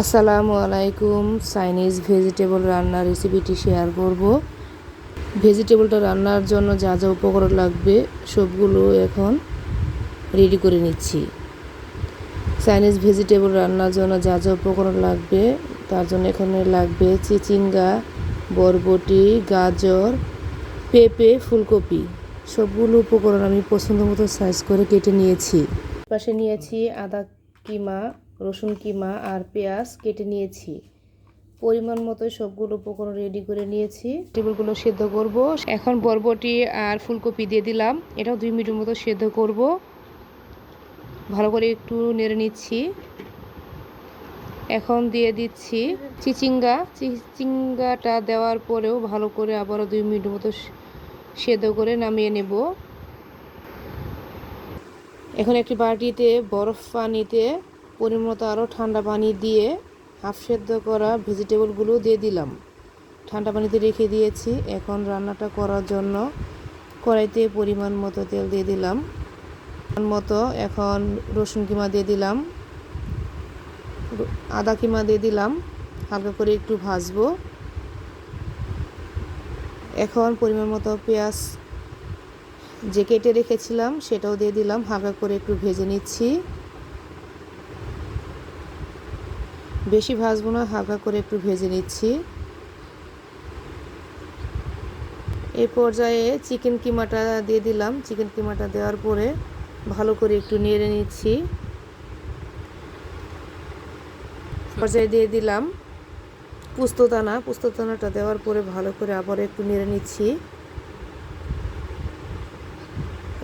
আসসালামু আলাইকুম Chinese vegetable রান্নার রেসিপিটি শেয়ার করব। ভেজিটেবলটা রান্নার জন্য যা যা উপকরণ লাগবে, সবগুলো এখন রেডি করে নিচ্ছি। চাইনিজ ভেজিটেবল রান্নার জন্য যা যা উপকরণ লাগবে, তার জন্য এখানে লাগবে চিচিঙ্গা, বরবটি, গাজর, পেঁপে, ফুলকপি। সবগুলো উপকরণ আমি পছন্দ মতো সাইজ করে কেটে নিয়েছি। পাশে নিয়েছি আদা, কিমা রসুন, কিমা আর পেঁয়াজ কেটে নিয়েছি। পরিমাণ মতো সবগুলো উপকরণ রেডি করে নিয়েছি। টেবিলগুলো সেদ্ধ করব। এখন বরবটি আর ফুলকপি দিয়ে দিলাম। এটাও দুই মিনিটের মতো সেদ্ধ করব। ভালো করে একটু নেড়ে নিচ্ছি। এখন দিয়ে দিচ্ছি চিচিঙ্গা। চিচিঙ্গাটা দেওয়ার পরেও ভালো করে আবারও দুই মিনিটের মতো সেদ্ধ করে নামিয়ে নেব। এখন একটি বাটিতে বরফ পানিতে পরিমতো আরও ঠান্ডা পানি দিয়ে হাফ সেদ্ধ করা ভেজিটেবলগুলো দিয়ে দিলাম। ঠান্ডা পানিতে রেখে দিয়েছি। এখন রান্নাটা করার জন্য কড়াইতে পরিমাণ মতো তেল দিয়ে দিলাম। মতো এখন রসুন কিমা দিয়ে দিলাম। আদা কিমা দিয়ে দিলাম। হালকা করে একটু ভাজবো। এখন পরিমাণ মতো পেঁয়াজ যে কেটে রেখেছিলাম সেটাও দিয়ে দিলাম। হালকা করে একটু ভেজে নিচ্ছি। বেশি ভাজবো না, হালকা করে একটু ভেজে নিচ্ছি। এই পর্যায়ে চিকেন কিমাটা দিয়ে দিলাম। চিকেন কিমাটা দেওয়ার পরে ভালো করে একটু নেড়ে নিচ্ছি। পর্যায়ে দিয়ে দিলাম পুস্তদানা। পুস্তদানাটা দেওয়ার পরে ভালো করে আবার একটু নেড়ে নিচ্ছি।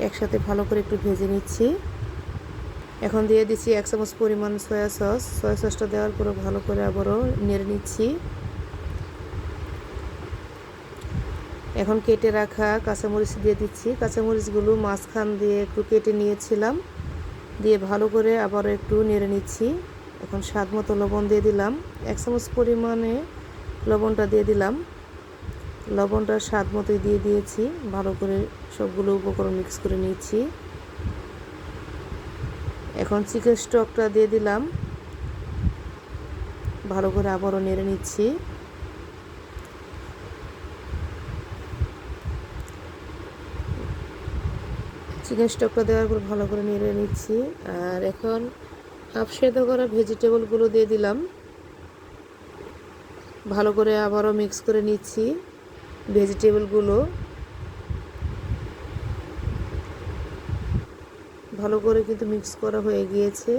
একসাথে ভালো করে একটু ভেজে নিচ্ছি। এখন দিয়ে দিচ্ছি এক চামচ পরিমাণ সয়া সস। সয়া সসটা দেওয়ার পরে ভালো করে আবারও নেড়ে নিচ্ছি। এখন কেটে রাখা কাঁচামরিচ দিয়ে দিচ্ছি। কাঁচামরিচগুলো মাঝখান দিয়ে একটু কেটে নিয়েছিলাম। দিয়ে ভালো করে আবারও একটু নেড়ে নিচ্ছি। এখন স্বাদ মতো লবণ দিয়ে দিলাম। এক চামচ পরিমাণে লবণটা দিয়ে দিলাম। লবণটা স্বাদ মতোই দিয়ে দিয়েছি। ভালো করে সবগুলো উপকরণ মিক্স করে নিচ্ছি এখন চিকেন স্টকটা দিয়ে দিলাম। ভালো করে আবারও নেড়ে নিচ্ছি। চিকেন স্টকটা দেওয়ার পর ভালো করে নেড়ে নিচ্ছি। আর এখন হাফ সেদ্ধ করা ভেজিটেবলগুলো দিয়ে দিলাম। ভালো করে আবারও মিক্স করে নিচ্ছি ভেজিটেবলগুলো। ভালো করে কিন্তু মিক্স করা হয়ে গিয়েছে।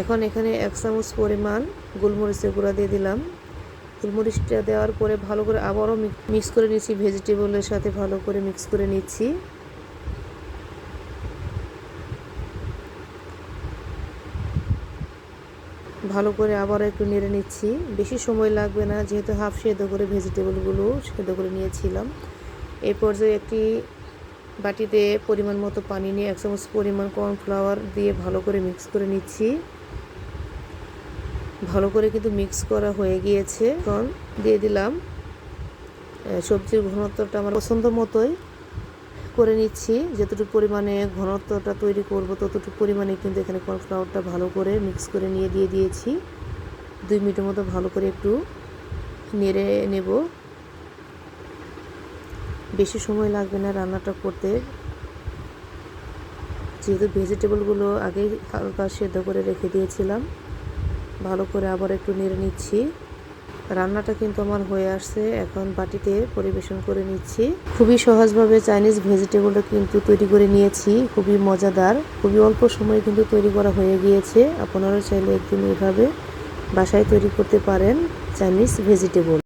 এখন এখানে এক চামচ পরিমাণ গোলমরিচের গুঁড়া দিয়ে দিলাম। গোলমরিচটা দেওয়ার পরে ভালো করে আবারও মিক্স করে নিচ্ছি ভেজিটেবলের সাথে ভালো করে মিক্স করে নিচ্ছি। ভালো করে আবার একটু নেড়ে নিচ্ছি। বেশি সময় লাগবে না, যেহেতু হাফ সেদ্ধ করে ভেজিটেবলগুলো সেদ্ধ করে নিয়েছিলাম। এই পর্যায়ে একটি বাটিতে পরিমাণ মতো পানি নিয়ে এক চামচ পরিমাণ কর্নফ্লাওয়ার দিয়ে ভালো করে মিক্স করে নিচ্ছি। ভালো করে কিন্তু মিক্স করা হয়ে গিয়েছে। এখন দিয়ে দিলাম সবজির ঘনত্বটা আমার পছন্দ মতোই করে নিচ্ছি। যতটুকু পরিমাণে ঘনত্বটা তৈরি করব ততটুকু পরিমাণে কিন্তু এখানে কর্নফ্লাওয়ারটা ভালো করে মিক্স করে নিয়ে দিয়ে দিয়েছি। দুই মিনিটের মতো ভালো করে একটু নেড়ে নেব। বেশি সময় লাগবে না রান্নাটা করতে। যেহেতু ভেজিটেবলগুলো আগেই হালকা সেদ্ধ করে রেখে দিয়েছিলাম, ভালো করে আবার একটু নেড়ে নিচ্ছি। রান্নাটা কিন্তু আমার হয়ে আসছে, এখন বাটিতে পরিবেশন করে নিচ্ছি। খুবই সহজভাবে চাইনিজ ভেজিটেবলটা কিন্তু তৈরি করে নিয়েছি, খুবই মজাদার, খুবই অল্প সময়ে কিন্তু তৈরি করা হয়ে গিয়েছে। আপনারা চাইলে একদিন এভাবে বাসায় তৈরি করতে পারেন চাইনিজ ভেজিটেবল।